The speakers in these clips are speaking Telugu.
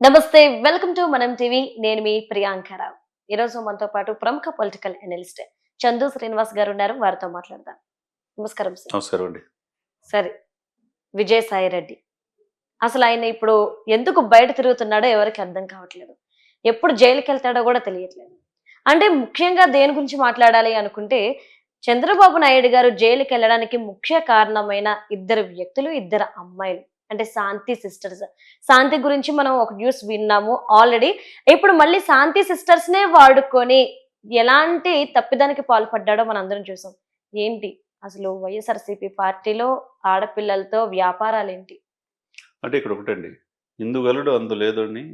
నమస్తే వెల్కమ్ టు మనం టీవీ. నేను మీ ప్రియాంకరావు ఈరోజు మనతో పాటు ప్రముఖ పొలిటికల్ అనలిస్ట్ చందు శ్రీనివాస్ గారు ఉన్నారు. వారితో మాట్లాడదాం. నమస్కారం సార్. నమస్కారం అండి. సరే విజయసాయి రెడ్డి. అసలు ఆయన ఇప్పుడు ఎందుకు బయట తిరుగుతున్నాడో ఎవరికి అర్థం కావట్లేదు. ఎప్పుడు జైలుకి వెళ్తాడో కూడా తెలియట్లేదు. అంటే ముఖ్యంగా దేని గురించి మాట్లాడాలి అనుకుంటే చంద్రబాబు నాయుడు గారు జైలుకి వెళ్ళడానికి ముఖ్య కారణమైన ఇద్దరు వ్యక్తులు ఇద్దరు అమ్మాయిలు. అంటే శాంతి సిస్టర్స్. శాంతి గురించి మనం ఒక న్యూస్ విన్నాము ఆల్రెడీ. ఇప్పుడు మళ్ళీ శాంతి సిస్టర్స్ నే వాడుకొని ఎలాంటి తప్పిదానికి పాల్పడ్డాడో మనం అందరం చూసాం. ఏంటి? అసలు వైఎస్ఆర్సీపీ పార్టీలో ఆడపిల్లలతో వ్యాపారాలు ఏంటి అంటే ఇక్కడ ఒకటండి. ఇందుగలడు అందు లేదు అని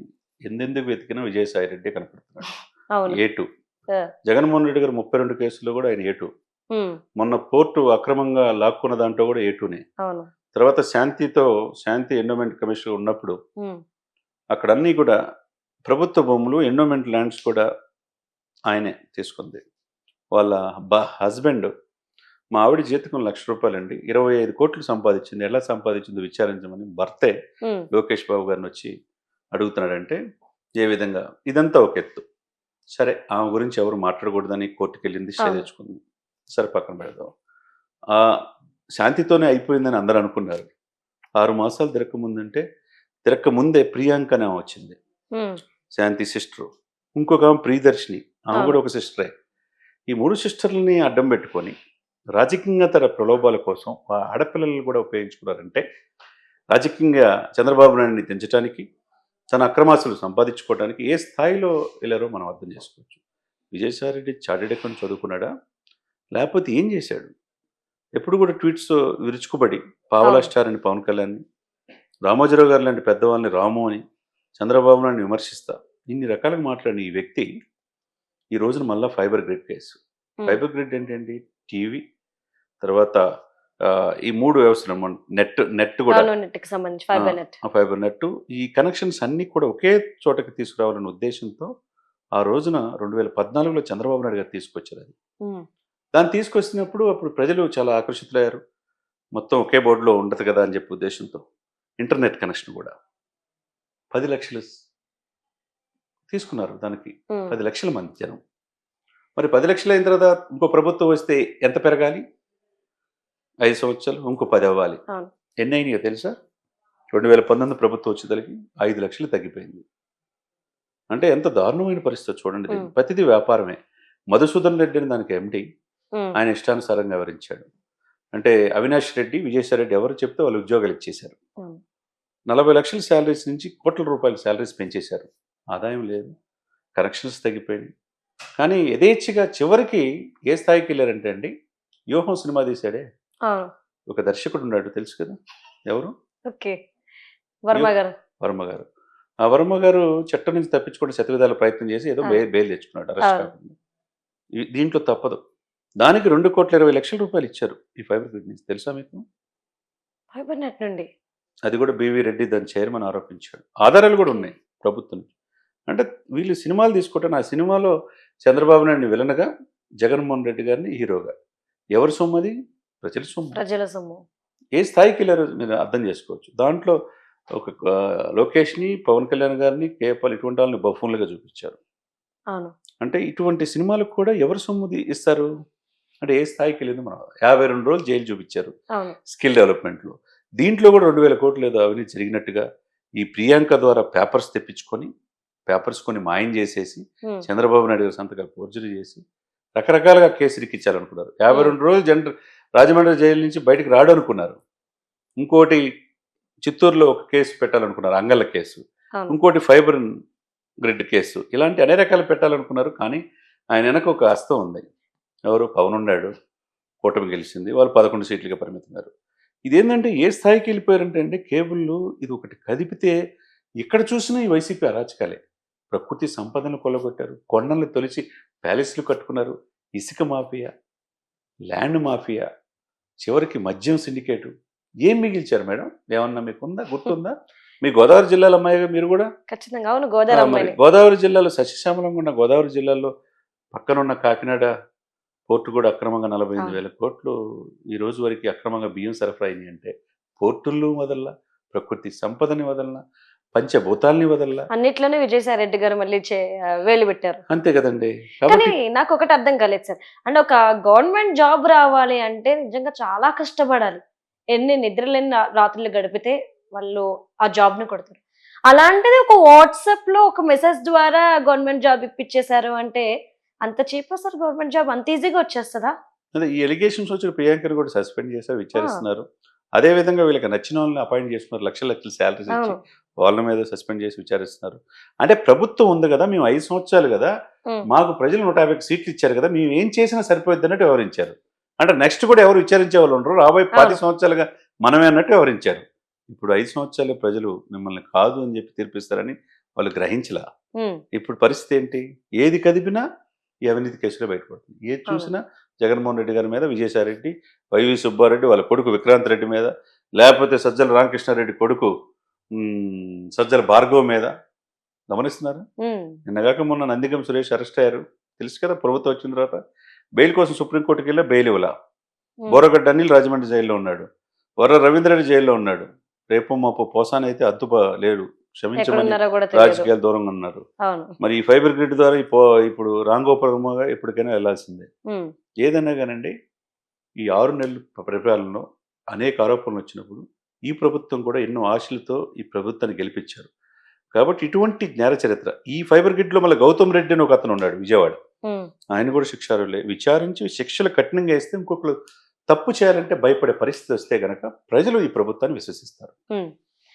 ఎందెందుకు వెతికినా విజయసాయి రెడ్డి కనపడుతున్నాడు ఏ టూ. జగన్మోహన్ రెడ్డి గారు ముప్పై రెండు కేసుల్లో కూడా ఆయన ఏ టూ. మొన్న పోర్టు అక్రమంగా లాక్కున్న దాంట్లో కూడా ఏ టూనే. అవును. తర్వాత శాంతితో శాంతి ఎండోమెంట్ కమిషన్ ఉన్నప్పుడు అక్కడ అన్నీ కూడా ప్రభుత్వ భూములు ఎండోమెంట్ ల్యాండ్స్ కూడా ఆయనే తీసుకుంది. వాళ్ళ బ హస్బెండ్ మా ఆవిడ జీతకం లక్ష రూపాయలండి. ఇరవై ఐదు కోట్లు సంపాదించింది. ఎలా సంపాదించిందో విచారించమని భర్తే లోకేష్ బాబు గారిని వచ్చి అడుగుతున్నాడంటే ఏ విధంగా? ఇదంతా ఒక ఎత్తు. సరే ఆమె గురించి ఎవరు మాట్లాడకూడదని కోర్టుకు వెళ్ళింది. తెచ్చుకుంది. సరే పక్కన పెడదాం. ఆ శాంతితోనే అయిపోయిందని అందరూ అనుకున్నారు. ఆరు మాసాలు తిరక్క ముందంటే తిరక్క ముందే ప్రియాంక అనే ఆమె వచ్చింది. శాంతి సిస్టర్. ఇంకొక ఆమె ప్రియదర్శిని. ఆమె. కూడా ఒక సిస్టరే. ఈ మూడు సిస్టర్లని అడ్డం పెట్టుకొని రాజకీయంగా తన ప్రలోభాల కోసం ఆ ఆడపిల్లలను కూడా ఉపయోగించుకున్నారంటే రాజకీయంగా చంద్రబాబు నాయుడిని తెంచడానికి తన అక్రమాసులు సంపాదించుకోవడానికి ఏ స్థాయిలో వెళ్ళారో మనం అర్థం చేసుకోవచ్చు. విజయసాయి రెడ్డి చాటెడెక్కం చదువుకున్నాడా? లేకపోతే ఏం చేశాడు? ఎప్పుడు కూడా ట్వీట్స్ విరుచుకుపడి పావలా. స్టార్ అని పవన్ కళ్యాణ్ని రామోజీరావు గారు లాంటి పెద్దవాళ్ళని రాము అని చంద్రబాబు నాయుడిని విమర్శిస్తా. ఇన్ని రకాలుగా మాట్లాడిన ఈ వ్యక్తి ఈ రోజున మళ్ళా fibre grid case. Fibre grid ఏంటండి? టీవీ తర్వాత ఈ మూడు వ్యవస్థలు నెట్ నెట్ కూడా. Fibre net. ఈ కనెక్షన్స్ అన్ని కూడా ఒకే చోటకి తీసుకురావాలనే ఉద్దేశంతో ఆ రోజున రెండు వేల పద్నాలుగులో చంద్రబాబు నాయుడు గారు తీసుకొచ్చారు అది. దాన్ని తీసుకొచ్చినప్పుడు అప్పుడు ప్రజలు చాలా ఆకర్షితులయ్యారు. మొత్తం ఒకే బోర్డులో ఉండదు కదా అని చెప్పి ఉద్దేశంతో. ఇంటర్నెట్ కనెక్షన్ కూడా. పది లక్షలు తీసుకున్నారు దానికి. పది లక్షల మంది జనం. మరి పది లక్షలు అయిన తర్వాత ఇంకో ప్రభుత్వం వస్తే ఎంత పెరగాలి? ఐదు సంవత్సరాలు ఇంకో పది అవ్వాలి. ఎన్ని అయినాయో తెలుసా? రెండు వేల పంతొమ్మిది ప్రభుత్వం వచ్చేసరికి ఐదు లక్షలు తగ్గిపోయింది. అంటే ఎంత దారుణమైన పరిస్థితి చూడండి. ప్రతిదీ వ్యాపారమే. మధుసూదన్ రెడ్డి అని దానికి ఎండి ఆయన ఇష్టానుసారంగా వివరించాడు అంటే అవినాష్ రెడ్డి విజయసాయి రెడ్డి ఎవరు చెప్తే వాళ్ళు ఉద్యోగాలు ఇచ్చేశారు. నలభై లక్షల శాలరీస్ నుంచి కోట్ల రూపాయల శాలరీస్ పెంచేశారు. ఆదాయం లేదు కనెక్షన్స్ తగ్గిపోయినాయి కానీ యథేచ్ఛగా చివరికి ఏ స్థాయికి వెళ్ళారంటే అండి వ్యూహం సినిమా తీశాడే? ఒక దర్శకుడు ఉన్నాడు తెలుసు కదా? ఎవరు? ఓకే. వర్మ గారు. వర్మ గారు. ఆ వర్మ గారు చట్టం నుంచి తప్పించుకోవడం శతవిధాల ప్రయత్నం చేసి ఏదో. బెయిల్ తెచ్చుకున్నాడు అరెస్ట్. కాకుండా. దీంట్లో తప్పదు. దానికి రెండు కోట్ల ఇరవై లక్షల రూపాయలు ఇచ్చారు ఈ ఫైబర్ గ్రిడ్ నుంచి. తెలుసా మీకు? ఫైబర్ నెట్ నుండి. అది కూడా బివి రెడ్డి దాని చైర్మన్ ఆరోపించాడు. ఆధారాలు కూడా ఉన్నాయి ప్రభుత్వం. అంటే వీళ్ళు సినిమాలు తీసుకుంటాను ఆ సినిమాలో చంద్రబాబు నాయుడిని విలనగా జగన్మోహన్ రెడ్డి గారిని హీరోగా. ఎవరి సొమ్ము అది? ప్రజల సొమ్ము. ప్రజల సొమ్ము. ఏ స్థాయికి వెళ్ళారో మీరు అర్థం చేసుకోవచ్చు. దాంట్లో ఒక లోకేష్ని పవన్ కళ్యాణ్ గారిని కేపాల్ ఇటువంటి వాళ్ళని బఫూన్లుగా చూపించారు. అవును. అంటే ఇటువంటి సినిమాలకు కూడా ఎవరు సొమ్ము ఇస్తారు? అంటే ఏ స్థాయికి వెళ్ళిందో మనం యాభై రెండు రోజులు జైలు చూపించారు స్కిల్ డెవలప్మెంట్లో. దీంట్లో కూడా రెండు వేల కోట్లు ఏదో అవినీతి జరిగినట్టుగా ఈ ప్రియాంక ద్వారా పేపర్స్ తెప్పించుకొని పేపర్స్ కొన్ని మాయం చేసేసి చంద్రబాబు నాయుడు గారి సంతకాలు ఫోర్జరీ చేసి రకరకాలుగా కేసు ఇరికిచ్చారనుకున్నారు యాభై రెండు రోజులు జనరల్ రాజమండ్రి జైలు నుంచి బయటకు రాడు అనుకున్నారు ఇంకోటి చిత్తూరులో ఒక కేసు పెట్టాలనుకున్నారు అంగళ్ళ కేసు. ఇంకోటి ఫైబర్ గ్రిడ్ కేసు. ఇలాంటి అన్ని రకాలు పెట్టాలనుకున్నారు కానీ ఆయన వెనక ఒక హస్తం ఉంది. ఎవరు? పవన్ ఉన్నాడు. కూటమి గెలిచింది. వాళ్ళు పదకొండు సీట్లుగా పరిమితున్నారు ఇదేంటంటే ఏ స్థాయికి వెళ్ళిపోయారంటే అంటే కేబుల్లు ఇది ఒకటి కదిపితే ఎక్కడ చూసినా ఈ వైసీపీ అరాచకాలే. ప్రకృతి సంపదను కొల్లగొట్టారు. కొండల్ని తొలిచి ప్యాలెస్లు కట్టుకున్నారు. ఇసుక మాఫియా ల్యాండ్ మాఫియా చివరికి మద్యం సిండికేటు. ఏం మిగిల్చారు మేడం? ఏమన్నా మీకు ఉందా గుర్తుందా? మీ గోదావరి జిల్లాలో అమ్మాయిగా మీరు కూడా? ఖచ్చితంగా. అవును గోదావరి గోదావరి జిల్లాలో సస్యశ్యామలంగా ఉన్న గోదావరి జిల్లాలో పక్కనున్న కాకినాడ పోర్టు కూడా అక్రమంగా నలభై ఎనిమిది. వేల కోట్లు. ఈ రోజు వరకు అక్రమంగా బియ్యం సరఫరా అయినాయి అంటే పోర్టుల్లో వదల్లా? ప్రకృతి సంపదని వదలన పంచభూతాల్ని వదల్లా? అన్నిట్లోనే విజయసాయి రెడ్డి గారు మళ్ళీ వేలు పెట్టారు. అంతే కదండి. కానీ నాకు ఒకటి అర్థం కాలేదు సార్. అంటే ఒక గవర్నమెంట్ జాబ్ రావాలి అంటే నిజంగా చాలా కష్టపడాలి. ఎన్ని నిద్రలేని రాత్రులు గడిపితే వాళ్ళు ఆ జాబ్ని కొడతారు. అలాంటిది ఒక వాట్సాప్లో ఒక మెసేజ్ ద్వారా గవర్నమెంట్ జాబ్ ఇప్పించేశారు అంటే అంత చీప్ సార్ గవర్నమెంట్ జాబ్ అంత ఈజీగా వచ్చేస్తుందా? అదే ఈ ఎలిగేషన్స్ వచ్చిన ప్రియాంకర్ కూడా సస్పెండ్ చేశారు విచారిస్తున్నారు. అదే విధంగా వీళ్ళకి నచ్చిన వాళ్ళని అపాయింట్ చేస్తున్నారు లక్షల లక్షల శాలరీస్ ఇచ్చి వాళ్ళ మీద సస్పెండ్ చేసి విచారిస్తున్నారు. అంటే ప్రభుత్వం ఉంది కదా మేము ఐదు సంవత్సరాలు కదా. మాకు ప్రజలు నూట యాభై సీట్లు ఇచ్చారు కదా మేము ఏం చేసినా సరిపోద్ది అన్నట్టు వివరించారు. అంటే నెక్స్ట్ కూడా ఎవరు విచారించే వాళ్ళు ఉండరు రాబోయే పది. సంవత్సరాలుగా మనమే అన్నట్టు వివరించారు. ఇప్పుడు ఐదు సంవత్సరాలు ప్రజలు మిమ్మల్ని కాదు అని చెప్పి తీర్పిస్తారని వాళ్ళు గ్రహించలా. ఇప్పుడు పరిస్థితి ఏంటి? ఏది కదిపినా ఈ అవినీతి కేసులో బయటపడుతుంది. ఏది చూసినా జగన్మోహన్ రెడ్డి గారి మీద విజయసాయి రెడ్డి వైవి సుబ్బారెడ్డి వాళ్ళ కొడుకు విక్రాంత్ రెడ్డి మీద లేకపోతే సజ్జల రామకృష్ణారెడ్డి కొడుకు సజ్జల భార్గవ్ మీద. గమనిస్తున్నారు. నిన్నగాక మొన్న నందిగం సురేష్ అరెస్ట్ అయ్యారు. తెలుసు కదా ప్రభుత్వం వచ్చిన తర్వాత బెయిల్ కోసం సుప్రీంకోర్టుకి వెళ్ళా బెయిల్ ఇవ్వలా. బోరగడ్డ అనిల్ రాజమండ్రి జైల్లో ఉన్నాడు. వర రవీంద్రెడ్డి జైల్లో ఉన్నాడు. రేపు మాపు పోసాన అయితే అద్దుప లేడు. క్షమించమని రాజకీయాలు దూరంగా ఉన్నారు. మరి ఈ ఫైబర్ గ్రిడ్ ద్వారా ఇప్పుడు రాంగోపురంగా ఎప్పటికైనా వెళ్ళాల్సిందే ఉమ్. ఏదైనా కానండి ఈ ఆరు నెలల పరిపాలనలో అనేక ఆరోపణలు వచ్చినప్పుడు ఈ ప్రభుత్వం కూడా ఎన్నో ఆశలతో ఈ ప్రభుత్వాన్ని గెలిపించారు. కాబట్టి ఇటువంటి జ్ఞాన చరిత్ర ఈ ఫైబర్ గ్రిడ్లో మళ్ళీ గౌతమ్ రెడ్డి అని ఒక అతను ఉన్నాడు విజయవాడ. ఆయన కూడా శిక్షారులే విచారించి శిక్షలు కఠినంగా వేస్తే ఇంకొకరు తప్పు చేయాలంటే భయపడే పరిస్థితి వస్తే గనక ప్రజలు ఈ ప్రభుత్వాన్ని విశ్వసిస్తారు.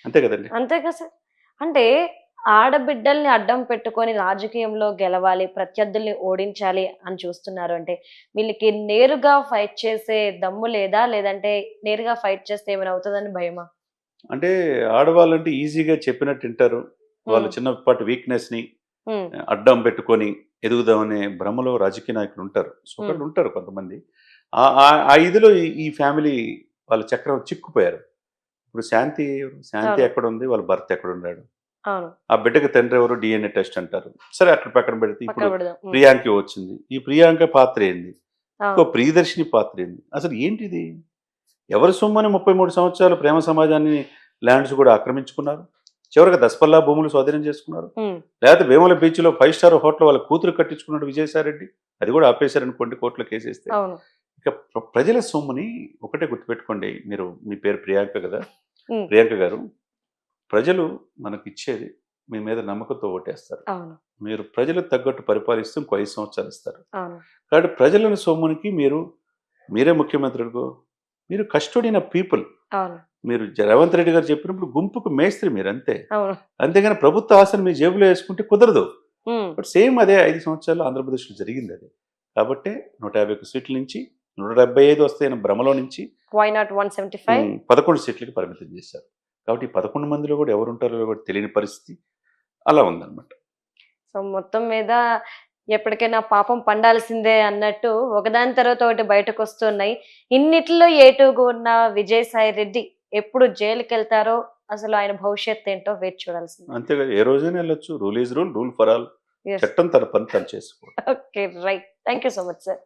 అంతే కదండి? అంతే కదా అంటే ఆడబిడ్డల్ని అడ్డం పెట్టుకొని రాజకీయంలో గెలవాలి ప్రత్యర్థుల్ని ఓడించాలి అని చూస్తున్నారు. అంటే వీళ్ళకి నేరుగా ఫైట్ చేసే దమ్ము లేదా? లేదంటే నేరుగా ఫైట్ చేస్తే ఏమైనా అవుతుందని భయమా? అంటే ఆడవాళ్ళంటే ఈజీగా చెప్పినట్టు వింటారు. వాళ్ళ. చిన్నపాటి వీక్నెస్ని. అడ్డం పెట్టుకొని ఎదుగుదామనే భ్రమలో రాజకీయ నాయకులు ఉంటారు. సో. ఉంటారు కొంతమంది. ఆ- ఇదిలో ఈ ఫ్యామిలీ వాళ్ళ చక్రం చిక్కుపోయారు. ఇప్పుడు శాంతి? శాంతి. ఎక్కడ ఉంది వాళ్ళ భర్త ఎక్కడ ఉన్నాడు ఆ బిడ్డకి తండ్రి ఎవరు? డిఎన్ఏ టెస్ట్ అంటారు. సరే అక్కడ పక్కన పెడితే ఇప్పుడు. ప్రియాంక వచ్చింది. ఈ ప్రియాంక పాత్ర ఏంది? ఇంకో అవును. ప్రియదర్శిని పాత్ర ఏంది? అసలు ఏంటిది? ఎవరి సొమ్మని ముప్పై మూడు సంవత్సరాలు ప్రేమ సమాజాన్ని ల్యాండ్స్ కూడా ఆక్రమించుకున్నారు? చివరికి దసపల్లా భూములు స్వాధీనం చేసుకున్నారు. లేకపోతే వేముల బీచ్లో ఫైవ్ స్టార్ హోటల్ వాళ్ళ కూతురు కట్టించుకున్నాడు విజయసాయి రెడ్డి అది కూడా ఆపేశారనుకోండి కోర్టులో కేసేస్తే. ఇక ప్ర- ప్రజల సొమ్ముని ఒకటే గుర్తుపెట్టుకోండి. మీరు మీ పేరు ప్రియాంక కదా. ప్రియాంక గారు ప్రజలు మనకి ఇచ్చేది మీ మీద నమ్మకంతో ఓటేస్తారు. మీరు ప్రజలకు తగ్గట్టు పరిపాలిస్తూ ఇంకో ఐదు సంవత్సరాలు ఇస్తారు. కాబట్టి ప్రజల సొమ్మునికి మీరు మీరే ముఖ్యమంత్రులకు మీరు కస్టోడియన్ ఆఫ్ పీపుల్. మీరు రేవంత్ రెడ్డి గారు చెప్పినప్పుడు గుంపుకు మేస్త్రి మీరు అంతే. అంతేగాని ప్రభుత్వ ఆశను మీ జేబులో వేసుకుంటే కుదరదు. బట్ సేమ్ అదే ఐదు సంవత్సరాలు ఆంధ్రప్రదేశ్లో జరిగింది అది. కాబట్టి నూట యాభై ఒక్క సీట్ల నుంచి నూట డెబ్బై ఐదు వస్తాయన్న భ్రమలో నుంచి పదకొండు సీట్లకి పరిమితం చేశారు. కాబట్టి ఈ పదకొండు మందిలో కూడా ఎవరు ఉంటారో కూడా తెలియని పరిస్థితి అలా ఉందన్నమాట. సో మొత్తం మీద ఎప్పటికైనా పాపం పండాల్సిందే అన్నట్టు ఒకదాని తర్వాత ఒకటి బయటకు వస్తున్నాయి. ఇన్నిట్లో ఏటుగా ఉన్న విజయసాయి రెడ్డి ఎప్పుడు జైలుకి వెళ్తారో అసలు ఆయన భవిష్యత్ ఏంటో వేచి చూడాల్సింది. అంతేగా ఏ రోజైనా వెళ్ళొచ్చు. Rule is rule rule for all. చట్టం తన పని తను చేసుకోవాలి okay right thank so much sir